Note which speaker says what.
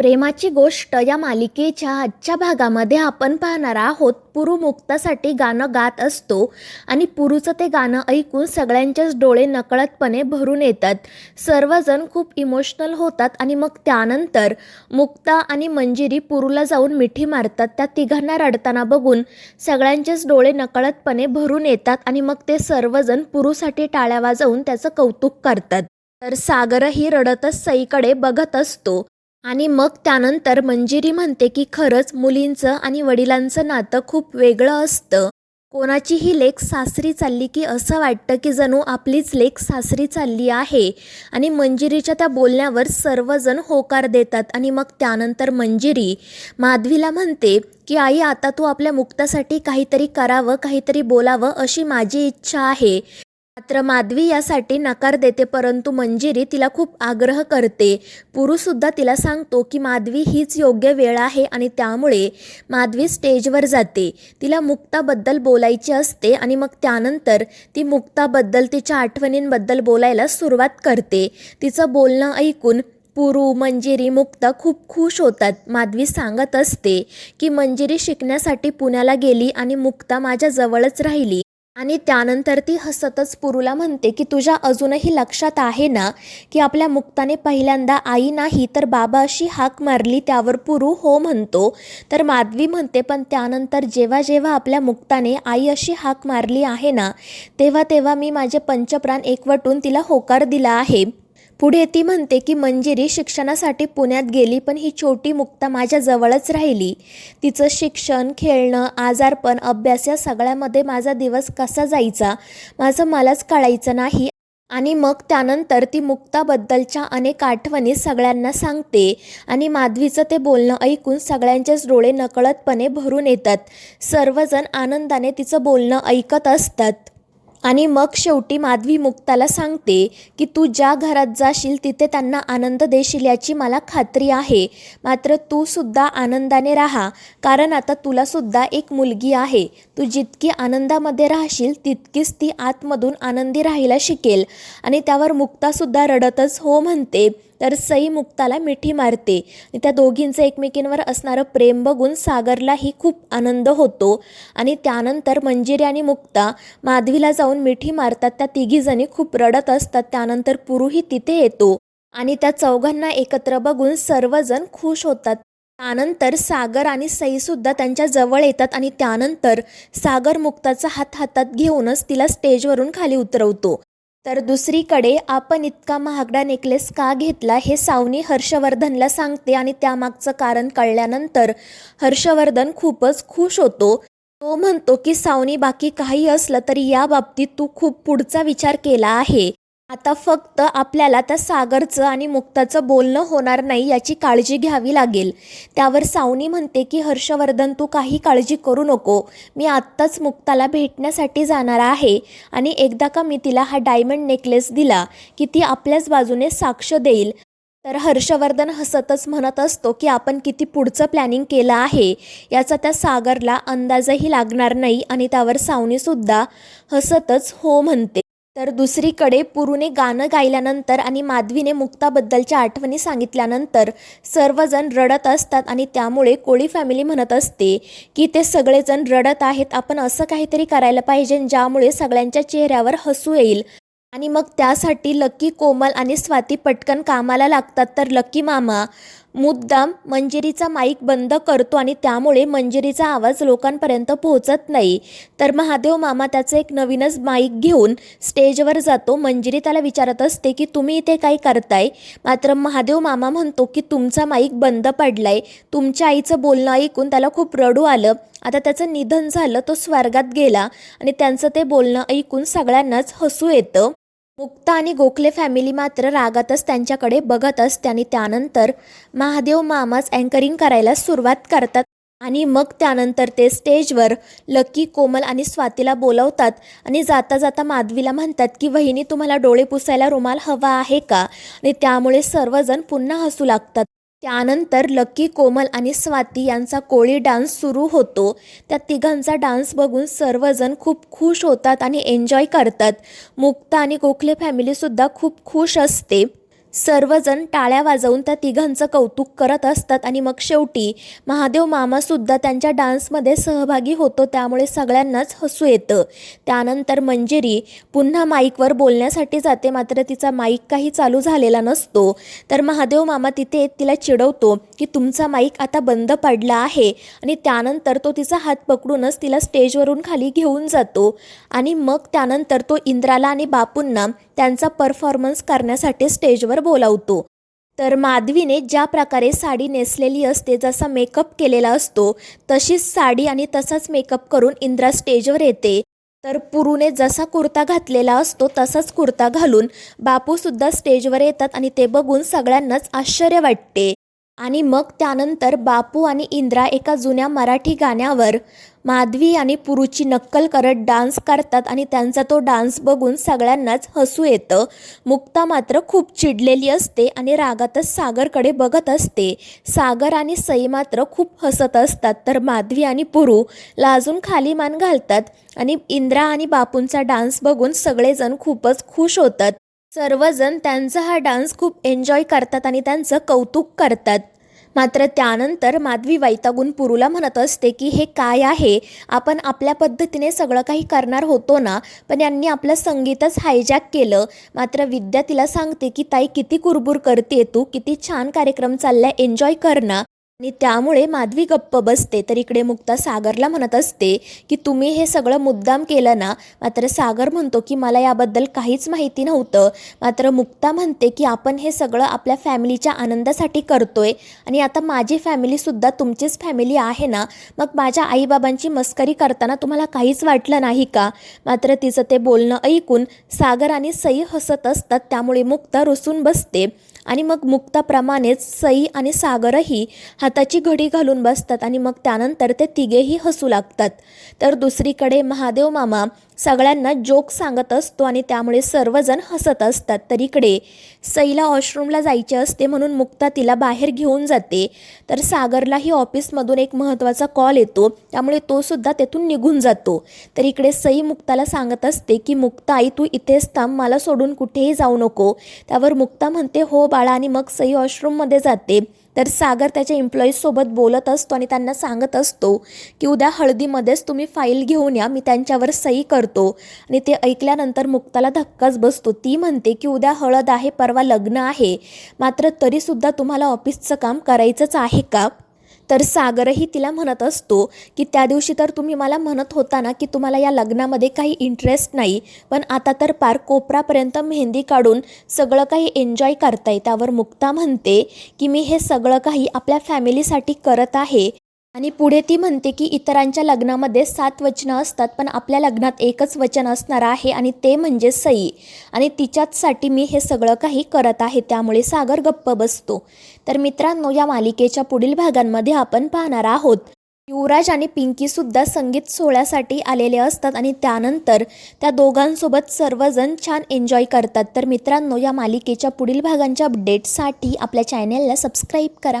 Speaker 1: प्रेमाची गोष्ट या मालिकेच्या आजच्या भागामध्ये आपण पाहणार आहोत. पुरू मुक्तासाठी गाणं गात असतो आणि पुरूचं ते गाणं ऐकून सगळ्यांचेच डोळे नकळतपणे भरून येतात. सर्वजण खूप इमोशनल होतात आणि मग त्यानंतर मुक्ता आणि मंजिरी पुरूला जाऊन मिठी मारतात. त्या तिघांना रडताना बघून सगळ्यांचेच डोळे नकळतपणे भरून येतात आणि मग ते सर्वजण पुरूसाठी टाळ्या वाजवून त्याचं कौतुक करतात. तर सागरही रडतच सईकडे बघत असतो. आणि मग त्यानंतर मंजिरी म्हणते की खरंच मुलींचं आणि वडिलांचं नातं खूप वेगळं असतं. कोणाचीही लेख सासरी चालली की असं वाटतं की जणू आपलीच लेख सासरी चालली आहे. आणि मंजिरीच्या त्या बोलण्यावर सर्वजण होकार देतात आणि मग त्यानंतर मंजिरी माधवीला म्हणते की आई आता तू आपल्या मुक्तासाठी काहीतरी करावं काहीतरी बोलावं अशी माझी इच्छा आहे. मात्र माधवी यासाठी नकार देते परंतु मंजिरी तिला खूप आग्रह करते. पुरुसुद्धा तिला सांगतो की माधवी हीच योग्य वेळ आहे आणि त्यामुळे माधवी स्टेजवर जाते. तिला मुक्ताबद्दल बोलायची असते आणि मग त्यानंतर ती मुक्ताबद्दल तिच्या आठवणींबद्दल बोलायला सुरुवात करते. तिचं बोलणं ऐकून पुरू मंजिरी मुक्ता खूप खुश होतात. माधवी सांगत असते की मंजिरी शिकण्यासाठी पुण्याला गेली आणि मुक्ता माझ्या जवळच राहिली. आणि त्यानंतर ती हसतच पुरूला म्हणते की तुझ्या अजूनही लक्षात आहे ना की आपल्या मुक्ताने पहिल्यांदा आई नाही तर बाबा अशी हाक मारली त्यावर पुरू हो म्हणतो. तर माधवी म्हणते पण त्यानंतर जेव्हा जेव्हा आपल्या मुक्ताने आई अशी हाक मारली आहे ना तेव्हा तेव्हा मी माझे पंचप्राण एकवटून तिला होकार दिला आहे. पुढे ती म्हणते की मंजिरी शिक्षणासाठी पुण्यात गेली पण ही छोटी मुक्ता माझ्याजवळच राहिली. तिचं शिक्षण खेळणं आजारपण अभ्यास या सगळ्यामध्ये माझा दिवस कसा जायचा? माझं मलाच कळायचं नाही. आणि मग त्यानंतर ती मुक्ताबद्दलच्या अनेक आठवणी सगळ्यांना सांगते आणि माधवीचं ते बोलणं ऐकून सगळ्यांचेच डोळे नकळतपणे भरून येतात. सर्वजण आनंदाने तिचं बोलणं ऐकत असतात. आणि मग शेवटी माधवी मुक्ताला सांगते की तू ज्या घरात जाशील तिथे त्यांना आनंद देशील याची मला खात्री आहे. मात्र तू सुद्धा आनंदाने राहा कारण आता तुलासुद्धा एक मुलगी आहे. तू जितकी आनंदामध्ये राहशील तितकीच ती आतमधून आनंदी राहायला शिकेल. आणि त्यावर मुक्तासुद्धा रडतच हो म्हणते. तर सई मुक्ताला मिठी मारते. त्या दोघींचं एकमेकींवर असणारं प्रेम बघून सागरलाही खूप आनंद होतो. आणि त्यानंतर मंजिरी आणि मुक्ता माधवीला जाऊन मिठी मारतात. त्या तिघीजणी खूप रडत असतात. त्यानंतर पुरुही तिथे येतो. आणि त्या चौघांना एकत्र बघून सर्वजण खुश होतात. त्यानंतर सागर आणि सईसुद्धा त्यांच्या जवळ येतात. आणि त्यानंतर सागर मुक्ताचा हात हातात घेऊनच तिला स्टेजवरून खाली उतरवतो. तर दुसरीकडे आपण इतका महागडा नेकलेस का घेतला? हे सावनी हर्षवर्धनला सांगते आणि त्यामागचं कारण कळल्यानंतर हर्षवर्धन खूपच खुश होतो. तो म्हणतो की सावनी बाकी काही असलं तरी या बाबतीत तू खूप पुढचा विचार केला आहे. आता फक्त आपल्याला त्या सागरचं आणि मुक्ताचं बोलणं होणार नाही याची काळजी घ्यावी लागेल. त्यावर सावनी म्हणते की हर्षवर्धन तू काही काळजी करू नको. मी आत्ताच मुक्ताला भेटण्यासाठी जाणार आहे आणि एकदा का मी तिला हा डायमंड नेकलेस दिला की ती आपल्याच बाजूने साक्ष देईल. तर हर्षवर्धन हसतच म्हणत असतो की आपण किती पुढचं प्लॅनिंग केलं आहे? याचा त्या सागरला अंदाजही लागणार नाही आणि त्यावर सावनीसुद्धा हसतच हो म्हणते. तर दुसरीकडे पुरूने गाणं गायल्यानंतर आणि माधवीने मुक्ताबद्दलच्या आठवणी सांगितल्यानंतर सर्वजण रडत असतात आणि त्यामुळे कोळी फॅमिली म्हणत असते की ते सगळेजण रडत आहेत आपण असं काहीतरी करायला पाहिजे ज्यामुळे सगळ्यांच्या चेहऱ्यावर हसू येईल. आणि मग त्यासाठी लक्की कोमल आणि स्वाती पटकन कामाला लागतात तर लक्की मामा मुद्दाम मंजिरीचा माईक बंद करतो आणि त्यामुळे मंजिरीचा आवाज लोकांपर्यंत पोहोचत नाही. तर महादेव मामा त्याचं एक नवीनच माईक घेऊन स्टेजवर जातो. मंजिरी त्याला विचारत असते की तुम्ही इथे काय करताय? मात्र महादेव मामा म्हणतो की तुमचा माईक बंद पडलाय. तुमच्या आईचं बोलणं ऐकून त्याला खूप रडू आलं. आता त्याचं निधन झालं तो स्वर्गात गेला आणि त्यांचं ते बोलणं ऐकून सगळ्यांनाच हसू येतं. मुक्ता आणि गोखले फॅमिली मात्र रागातच त्यांच्याकडे बघत असते आणि त्यानंतर महादेव मामाच अँकरिंग करायला सुरुवात करतात. आणि मग त्यानंतर ते स्टेजवर लकी कोमल आणि स्वातीला बोलवतात आणि जाता जाता माधवीला म्हणतात की वहिनी तुम्हाला डोळे पुसायला रुमाल हवा आहे का? आणि त्यामुळे सर्वजण पुन्हा हसू लागतात. त्यानंतर लकी कोमल आणि स्वाती यांचा कोळी डान्स सुरू होतो. त्या तिघांचा डान्स बघून सर्वजण खूप खुश होतात आणि एन्जॉय करतात. मुक्ता आणि गोखले फॅमिलीसुद्धा खूप खुश असते. सर्वजण टाळ्या वाजवून त्या तिघांचं कौतुक करत असतात आणि मग शेवटी महादेव मामासुद्धा त्यांच्या डान्समध्ये सहभागी होतो त्यामुळे सगळ्यांनाच हसू येतं. त्यानंतर मंजिरी पुन्हा माईकवर बोलण्यासाठी जाते मात्र तिचा माईक काही चालू झालेला नसतो. तर महादेव मामा तिथे तिला चिडवतो की तुमचा माईक आता बंद पडला आहे. आणि त्यानंतर तो तिचा हात पकडूनच तिला स्टेजवरून खाली घेऊन जातो. आणि मग त्यानंतर तो इंद्राला आणि बापूंना त्यांचा परफॉर्मन्स करण्यासाठी स्टेजवर बोलावतो. तर माधवीने ज्या प्रकारे साडी नेसलेली असते जसा मेकअप केलेला असतो तशीच साडी आणि तसाच मेकअप करून इंद्रा स्टेजवर येते. तर पुरूने जसा कुर्ता घातलेला असतो तसाच कुर्ता घालून बापूसुद्धा स्टेजवर येतात आणि ते बघून सगळ्यांनाच आश्चर्य वाटते. आणि मग त्यानंतर बापू आणि इंद्रा एका जुन्या मराठी गाण्यावर माधवी आणि पुरुची नक्कल करत डान्स करतात आणि त्यांचा तो डान्स बघून सगळ्यांनाच हसू येतं. मुक्ता मात्र खूप चिडलेली असते आणि रागातच सागरकडे बघत असते. सागर आणि सई मात्र खूप हसत असतात. तर माधवी आणि पुरू लाजून खाली मान घालतात आणि इंद्रा आणि बापूंचा डान्स बघून सगळेजण खूपच खुश होतात. सर्वजण त्यांचा हा डान्स खूप एन्जॉय करतात आणि त्यांचं कौतुक करतात. मात्र त्यानंतर माधवी वैतागून पुरूला म्हणत असते की हे काय आहे? आपण आपल्या पद्धतीने सगळं काही करणार होतो ना? पण यांनी आपलं संगीतच हायजॅक केलं. मात्र विद्या तिला सांगते की ताई किती कुरबुर करते तू? किती छान कार्यक्रम चाललाय. एन्जॉय कर ना. आणि त्यामुळे माधवी गप्प बसते. तर इकडे मुक्ता सागरला म्हणत असते की तुम्ही हे सगळं मुद्दाम केलं ना मात्र सागर म्हणतो की मला याबद्दल काहीच माहिती नव्हतं. मात्र मुक्ता म्हणते की आपण हे सगळं आपल्या फॅमिलीच्या आनंदासाठी करतोय. आणि आता माझी फॅमिलीसुद्धा तुमचीच फॅमिली आहे ना मग माझ्या आईबाबांची मस्करी करताना तुम्हाला काहीच वाटलं नाही का? मात्र तिचं ते बोलणं ऐकून सागर आणि सई हसत असतात. त्यामुळे मुक्ता रुसून बसते. आणि मग मुक्ताप्रमाणेच सई आणि सागरही हाताची घडी घालून बसतात आणि मग त्यानंतर ते तिघेही हसू लागतात. तर दुसरीकडे महादेव मामा सगळ्यांना जोक सांगत असतो आणि त्यामुळे सर्वजण हसत असतात. तर इकडे सईला वॉशरूमला जायचे असते म्हणून मुक्ता तिला बाहेर घेऊन जाते. तर सागरलाही ऑफिसमधून एक महत्त्वाचा कॉल येतो. त्यामुळे तो सुद्धा तेथून निघून जातो. तर इकडे सई मुक्ताला सांगत असते की मुक्ता आई तू इथेच थांब. मला सोडून कुठेही जाऊ नको. त्यावर मुक्ता म्हणते हो बाळा. आणि मग सई वॉशरूममध्ये जाते. तर सागर त्याच्या एम्प्लॉईजसोबत बोलत असतो आणि त्यांना सांगत असतो की उद्या हळदीमध्येच तुम्ही फाईल घेऊन या मी त्यांच्यावर सही करतो. आणि ते ऐकल्यानंतर मुक्ताला धक्काच बसतो. ती म्हणते की उद्या हळद आहे परवा लग्न आहे. मात्र तरीसुद्धा तुम्हाला ऑफिसचं काम करायचंच आहे का? तर सागरही तिला म्हणत असतो की त्या दिवशी तर तुम्ही मला म्हणत होता ना की तुम्हाला या लग्नामध्ये काही इंटरेस्ट नाही पण आता तर पार कोपरापर्यंत मेहंदी काढून सगळं काही एन्जॉय करताय. त्यावर मुक्ता म्हणते की मी हे सगळं काही आपल्या फॅमिलीसाठी करत आहे. आणि पुढे ती म्हणते की इतरांच्या लग्नामध्ये सात वचनं असतात पण आपल्या लग्नात एकच वचन असणार आहे आणि ते म्हणजे सई. आणि तिच्याचसाठी मी हे सगळं काही करत आहे त्यामुळे सागर गप्प बसतो. तर मित्रांनो या मालिकेच्या पुढील भागांमध्ये आपण पाहणार आहोत. युवराज आणि पिंकीसुद्धा संगीत सोहळ्यासाठी आलेले असतात आणि त्यानंतर त्या दोघांसोबत सर्वजण छान एन्जॉय करतात. तर मित्रांनो या मालिकेच्या पुढील भागांच्या अपडेटसाठी आपल्या चॅनेलला सबस्क्राईब करा.